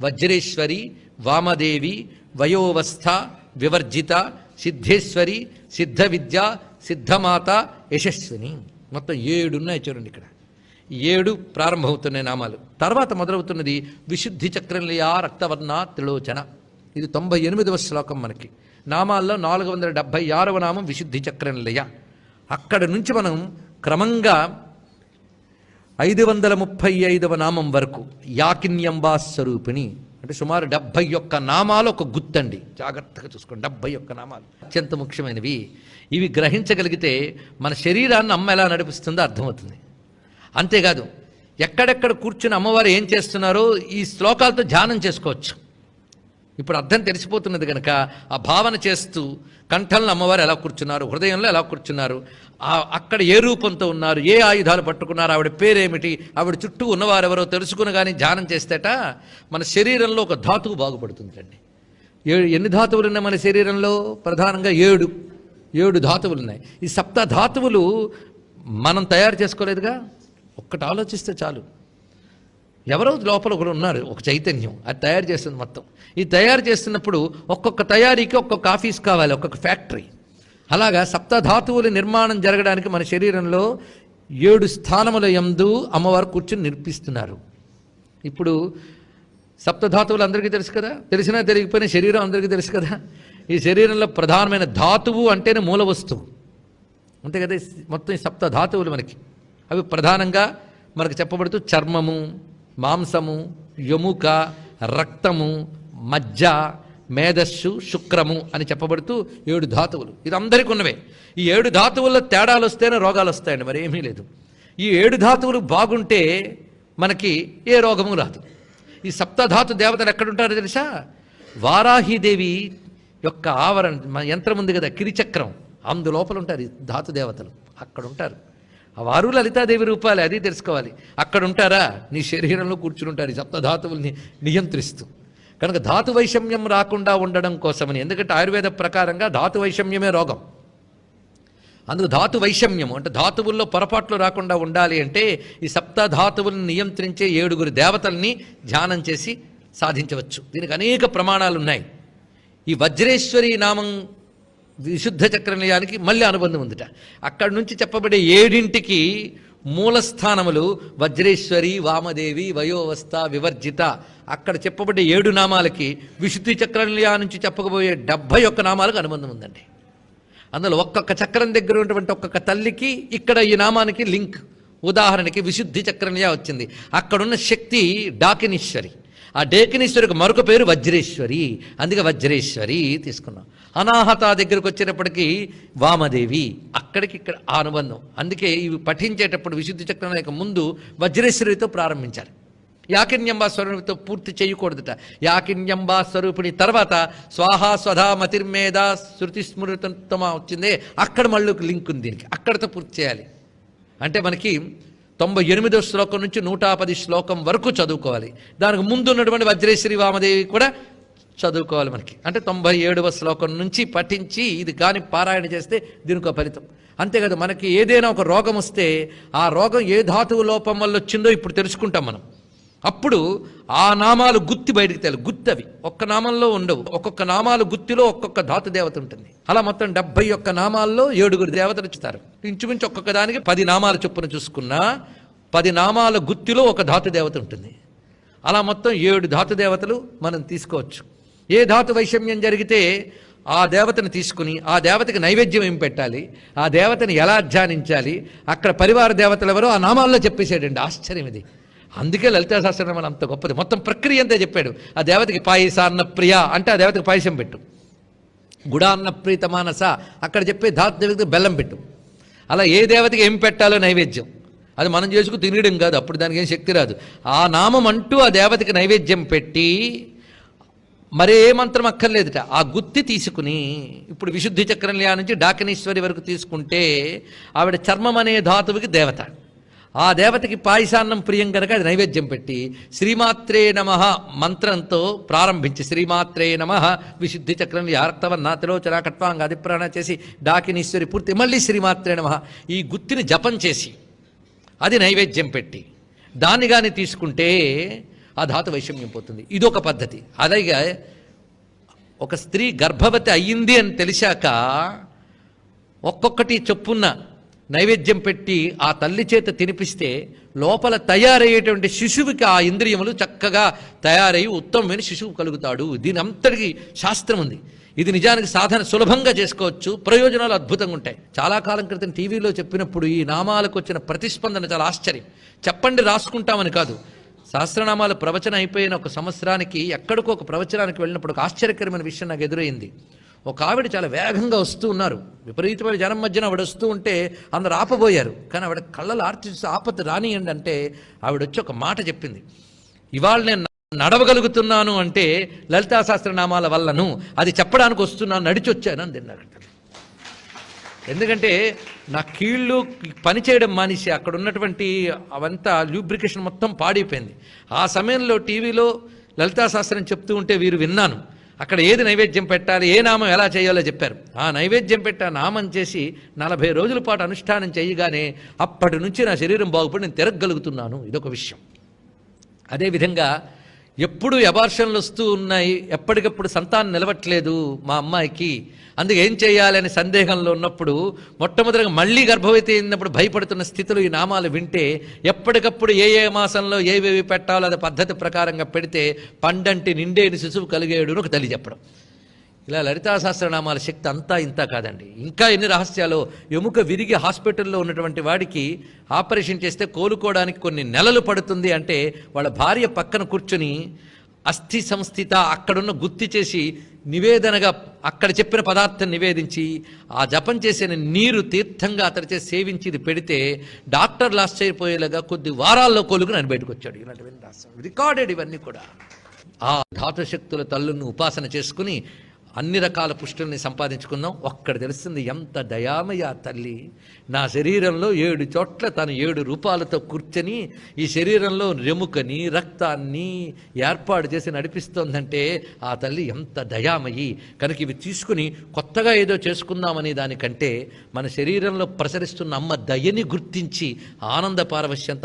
వజ్రేశ్వరి వామదేవి వయోవస్థ వివర్జిత సిద్ధేశ్వరి సిద్ధ విద్య సిద్ధమాత యశస్విని. మొత్తం ఏడున్నాయి చూడండి ఇక్కడ. ఏడు ప్రారంభమవుతున్నాయి నామాలు. తర్వాత మొదలవుతున్నది విశుద్ధి చక్రంలియా రక్తవర్ణ త్రిలోచన. ఇది తొంభై ఎనిమిదవ శ్లోకం మనకి. నామాల్లో నాలుగు వందల డెబ్భై ఆరవ నామం విశుద్ధి చక్రంలయ. అక్కడ నుంచి మనం క్రమంగా ఐదు వందల ముప్పై ఐదవ నామం వరకు యాకిన్యంబా స్వరూపిణి అంటే సుమారు డెబ్భై ఒక్క నామాలు ఒక గుత్తండి. జాగ్రత్తగా చూసుకోండి డెబ్భై ఒక్క నామాలు. అత్యంత ముఖ్యమైనవి. ఇవి గ్రహించగలిగితే మన శరీరాన్ని అమ్మ ఎలా నడిపిస్తుందో అర్థమవుతుంది. అంతేకాదు ఎక్కడెక్కడ కూర్చుని అమ్మవారు ఏం చేస్తున్నారో ఈ శ్లోకాలతో ధ్యానం చేసుకోవచ్చు. ఇప్పుడు అర్థం తెలిసిపోతున్నది కనుక ఆ భావన చేస్తూ కంఠంలో అమ్మవారు ఎలా కూర్చున్నారు హృదయంలో ఎలా కూర్చున్నారు అక్కడ ఏ రూపంతో ఉన్నారు ఏ ఆయుధాలు పట్టుకున్నారు ఆవిడ పేరేమిటి ఆవిడ చుట్టూ ఉన్నవారెవరో తెలుసుకుని కానీ ధ్యానం చేస్తేట మన శరీరంలో ఒక ధాతువు బాగుపడుతుందండి. ఏడు ఎన్ని ధాతువులు ఉన్నాయి మన శరీరంలో? ప్రధానంగా ఏడు. ఏడు ధాతువులు ఉన్నాయి. ఈ సప్త ధాతువులు మనం తయారు చేసుకోలేదుగా? ఒక్కటి ఆలోచిస్తే చాలు. ఎవరో లోపల ఒకరు ఉన్నారు ఒక చైతన్యం అది తయారు చేస్తుంది మొత్తం. ఈ తయారు చేస్తున్నప్పుడు ఒక్కొక్క తయారీకి ఒక్కొక్క ఆఫీస్ కావాలి ఒక్కొక్క ఫ్యాక్టరీ. అలాగా సప్తధాతువుల నిర్మాణం జరగడానికి మన శరీరంలో ఏడు స్థానముల యందు అమ్మవారు కూర్చుని నిర్పిస్తున్నారు. ఇప్పుడు సప్తధాతువులు అందరికీ తెలుసు కదా? తెలిసినా తెలియకపోయినా శరీరం అందరికీ తెలుసు కదా? ఈ శరీరంలో ప్రధానమైన ధాతువు అంటేనే మూల వస్తువు. అంతే కదా? మొత్తం ఈ సప్త ధాతువులు మనకి. అవి ప్రధానంగా మనకు చెప్పబడుతూ చర్మము మాంసము ఎముక రక్తము మజ్జ మేధస్సు శుక్రము అని చెప్పబడుతూ ఏడు ధాతువులు. ఇది అందరికీ ఉన్నవే. ఈ ఏడు ధాతువుల్లో తేడాలు వస్తేనే రోగాలు వస్తాయండి మరి ఏమీ లేదు. ఈ ఏడు ధాతువులు బాగుంటే మనకి ఏ రోగము రాదు. ఈ సప్తధాతు దేవతలు ఎక్కడుంటారో తెలుసా? వారాహిదేవి యొక్క ఆవరణ యంత్రం ఉంది కదా కిరిచక్రం. అందు లోపల ఉంటారు ఈ ధాతు దేవతలు. అక్కడ ఉంటారు వారు లలితాదేవి రూపాలే అది తెలుసుకోవాలి. అక్కడ ఉంటారా? నీ శరీరంలో కూర్చుని ఉంటారు ఈ సప్తధాతువుల్ని నియంత్రిస్తూ. కనుక ధాతు వైషమ్యం రాకుండా ఉండడం కోసమని ఎందుకంటే ఆయుర్వేద ప్రకారంగా ధాతు వైషమ్యమే రోగం. అందుకు ధాతు వైషమ్యం అంటే ధాతువుల్లో పొరపాట్లు రాకుండా ఉండాలి అంటే ఈ సప్తధాతువులను నియంత్రించే ఏడుగురు దేవతల్ని ధ్యానం చేసి సాధించవచ్చు. దీనికి అనేక ప్రమాణాలు ఉన్నాయి ఈ వజ్రేశ్వరి నామం విశుద్ధ చక్రనిలయానికి మళ్ళీ అనుబంధం ఉందిట. అక్కడి నుంచి చెప్పబడే ఏడింటికి మూలస్థానములు వజ్రేశ్వరి వామదేవి వయోవస్థ వివర్జిత. అక్కడ చెప్పబడే ఏడు నామాలకి విశుద్ధి చక్రనిలయా నుంచి చెప్పకపోయే డెబ్భై ఒక్క నామాలకు అనుబంధం ఉందండి. అందులో ఒక్కొక్క చక్రం దగ్గర ఉన్నటువంటి ఒక్కొక్క తల్లికి ఇక్కడ ఈ నామానికి లింక్. ఉదాహరణకి విశుద్ధి చక్రనియా వచ్చింది. అక్కడున్న శక్తి డాకినీశ్వరి. ఆ డేకినీశ్వరికి మరొక పేరు వజ్రేశ్వరి. అందుకే వజ్రేశ్వరి తీసుకున్నాం. అనాహత దగ్గరకు వచ్చేటప్పటికి వామదేవి అక్కడికి ఇక్కడ ఆ అనుబంధం. అందుకే ఇవి పఠించేటప్పుడు విశుద్ధి చక్రం యొక్క ముందు వజ్రేశ్వరితో ప్రారంభించాలి. యాకిన్యంబా స్వరూపితో పూర్తి చేయకూడదుట. యాకిన్యంబా స్వరూపిణి తర్వాత స్వాహా స్వధా మతిర్మేధ శృతి స్మృతమా వచ్చిందే. అక్కడ మళ్ళీ ఒక లింక్ ఉంది దీనికి. అక్కడితో పూర్తి చేయాలి. అంటే మనకి తొంభై ఎనిమిదో శ్లోకం నుంచి నూట పది శ్లోకం వరకు చదువుకోవాలి. దానికి ముందు ఉన్నటువంటి వజ్రేశ్వరి వామదేవి కూడా చదువుకోవాలి మనకి. అంటే తొంభై ఏడవ శ్లోకం నుంచి పఠించి ఇది కాని పారాయణ చేస్తే దీనికి ఒక ఫలితం. అంతేకాదు మనకి ఏదైనా ఒక రోగం వస్తే ఆ రోగం ఏ ధాతువు లోపం వల్ల వచ్చిందో ఇప్పుడు తెలుసుకుంటాం మనం. అప్పుడు ఆ నామాలు గుత్తి బయటికి తేలి గుత్తవి. ఒక్క నామంలో ఉండవు. ఒక్కొక్క నామాలు గుత్తిలో ఒక్కొక్క ధాతు దేవత ఉంటుంది. అలా మొత్తం డెబ్బై ఒక్క నామాల్లో ఏడుగురు దేవతలు ఇచ్చుతారు. ఇంచుమించు ఒక్కొక్క దానికి పది నామాల చొప్పున చూసుకున్నా పది నామాల గుత్తిలో ఒక ధాతు దేవత ఉంటుంది. అలా మొత్తం ఏడు ధాతు దేవతలు మనం తీసుకోవచ్చు. ఏ ధాతు వైషమ్యం జరిగితే ఆ దేవతను తీసుకుని ఆ దేవతకి నైవేద్యం ఏం పెట్టాలి ఆ దేవతని ఎలా ధ్యానించాలి అక్కడ పరివార దేవతలు ఎవరో ఆ నామాల్లో చెప్పేసాడండి ఆశ్చర్యం ఇది అందుకే లలితా సహస్రనామాలు అంత గొప్పది. మొత్తం ప్రక్రియ అంతే చెప్పాడు. ఆ దేవతకి పాయసాన్న ప్రియ అంటే ఆ దేవతకి పాయసం పెట్టు. గుడాన్న ప్రీత మానస అక్కడ చెప్పే ధాతు దేవతకి బెల్లం పెట్టు. అలా ఏ దేవతకి ఏం పెట్టాలో నైవేద్యం. అది మనం చేసుకు తినడం కాదు అప్పుడు దానికి ఏం శక్తి రాదు. ఆ నామం అంటూ ఆ దేవతకి నైవేద్యం పెట్టి మరే మంత్రం అక్కర్లేదుట. ఆ గుత్తి తీసుకుని ఇప్పుడు విశుద్ధి చక్రంలియా నుంచి డాకనేశ్వరి వరకు తీసుకుంటే ఆవిడ చర్మం అనే ధాతువుకి దేవత. ఆ దేవతకి పాయసాన్నం ప్రియం కనుక అది నైవేద్యం పెట్టి శ్రీమాత్రే నమ మంత్రంతో ప్రారంభించి శ్రీమాత్రే నమ విశుద్ధి చక్రం యార్తవన్న తిలోచన కట్వాంగ అధిప్రాణ చేసి డాకినీశ్వరి పూర్తి మళ్ళీ శ్రీమాత్రే నమ. ఈ గుత్తిని జపం చేసి అది నైవేద్యం పెట్టి దాన్ని కానీ తీసుకుంటే ఆ ధాతు వైషమ్యం పోతుంది. ఇదొక పద్ధతి. అలాగే ఒక స్త్రీ గర్భవతి అయ్యింది అని తెలిసాక ఒక్కొక్కటి చొప్పున్న నైవేద్యం పెట్టి ఆ తల్లి చేత తినిపిస్తే లోపల తయారయ్యేటువంటి శిశువుకి ఆ ఇంద్రియములు చక్కగా తయారయ్యి ఉత్తమమైన శిశువు కలుగుతాడు. దీని అంతటికి శాస్త్రం ఉంది. ఇది నిజానికి సాధన సులభంగా చేసుకోవచ్చు. ప్రయోజనాలు అద్భుతంగా ఉంటాయి. చాలా కాలం క్రితం టీవీలో చెప్పినప్పుడు ఈ నామాలకు వచ్చిన ప్రతిస్పందన చాలా ఆశ్చర్యం. చెప్పండి రాసుకుంటామని కాదు. సహస్రనామాల ప్రవచన అయిపోయిన ఒక సంవత్సరానికి ఎక్కడికో ఒక ప్రవచనానికి వెళ్ళినప్పుడు ఒక ఆశ్చర్యకరమైన విషయం నాకు ఎదురైంది. ఒక ఆవిడ చాలా వేగంగా వస్తూ ఉన్నారు. విపరీతమైన జనం మధ్యన ఆవిడ వస్తూ ఉంటే అందరు ఆపబోయారు. కానీ ఆవిడ కళ్ళలు ఆర్చి ఆపత్తి ఆపత్తు రానియండి అంటే ఆవిడ వచ్చి ఒక మాట చెప్పింది. ఇవాళ నేను నడవగలుగుతున్నాను అంటే లలితా సహస్రనామాల వల్లను అది చెప్పడానికి వస్తున్నాను నడిచి వచ్చాను అని ఎందుకంటే నా కీళ్ళు పని చేయడం మానేసి అక్కడ ఉన్నటువంటి అవంతా లూబ్రికేషన్ మొత్తం పాడైపోయింది. ఆ సమయంలో టీవీలో లలితా శాస్త్రం చెప్తూ ఉంటే వీరు విన్నాను. అక్కడ ఏది నైవేద్యం పెట్టాలి ఏ నామం ఎలా చేయాలో చెప్పారు. ఆ నైవేద్యం పెట్టి ఆ నామం చేసి నలభై రోజుల పాటు అనుష్ఠానం చేయగానే అప్పటి నుంచి నా శరీరం బాగుపడి నేను తిరగగలుగుతున్నాను. ఇదొక విషయం. అదేవిధంగా ఎప్పుడు ఎబార్షన్లు వస్తూ ఉన్నాయి ఎప్పటికప్పుడు సంతానం నిలవట్లేదు మా అమ్మాయికి. అందుకే ఏం చేయాలని సందేహంలో ఉన్నప్పుడు మొట్టమొదటిగా మళ్ళీ గర్భవతి అయినప్పుడు భయపడుతున్న స్థితిలో ఈ నామాలు వింటే ఎప్పటికప్పుడు ఏ ఏ మాసంలో ఏవేవి పెట్టాలో అది పద్ధతి ప్రకారంగా పెడితే పండంటి నిండేని శిశువు కలిగేడు అని ఒక తల్లి చెప్పడం. ఇలా లలితా సహస్రనామాల శక్తి అంతా ఇంత కాదండి. ఇంకా ఎన్ని రహస్యాలు? ఎముక విరిగి హాస్పిటల్లో ఉన్నటువంటి వాడికి ఆపరేషన్ చేస్తే కోలుకోవడానికి కొన్ని నెలలు పడుతుంది అంటే వాళ్ళ భార్య పక్కన కూర్చొని అస్థి సంస్థిత అక్కడున్న గుర్తి చేసి నివేదనగా అక్కడ చెప్పిన పదార్థం నివేదించి ఆ జపం చేసిన నీరు తీర్థంగా అతడి చేసి సేవించి ఇది పెడితే డాక్టర్లు ఆశ్చర్యపోయేలాగా కొద్ది వారాల్లో కోలుకుని ఆయన బయటకు వచ్చాడు. ఇలాంటివన్నీ రికార్డెడ్ ఇవన్నీ కూడా. ఆ ధాతుశక్తుల తల్లును ఉపాసన చేసుకుని అన్ని రకాల పుష్టుల్ని సంపాదించుకుందాం ఒక్కడ తెలుస్తుంది ఎంత దయామయ ఆ తల్లి. నా శరీరంలో ఏడు చోట్ల తను ఏడు రూపాలతో కూర్చొని ఈ శరీరంలో రెముకని రక్తాన్ని ఏర్పాటు చేసి నడిపిస్తోందంటే ఆ తల్లి ఎంత దయామయి. కనుక ఇవి తీసుకుని కొత్తగా ఏదో చేసుకుందామనే దానికంటే మన శరీరంలో ప్రసరిస్తున్న అమ్మ దయని గుర్తించి ఆనంద పారవశ్యంత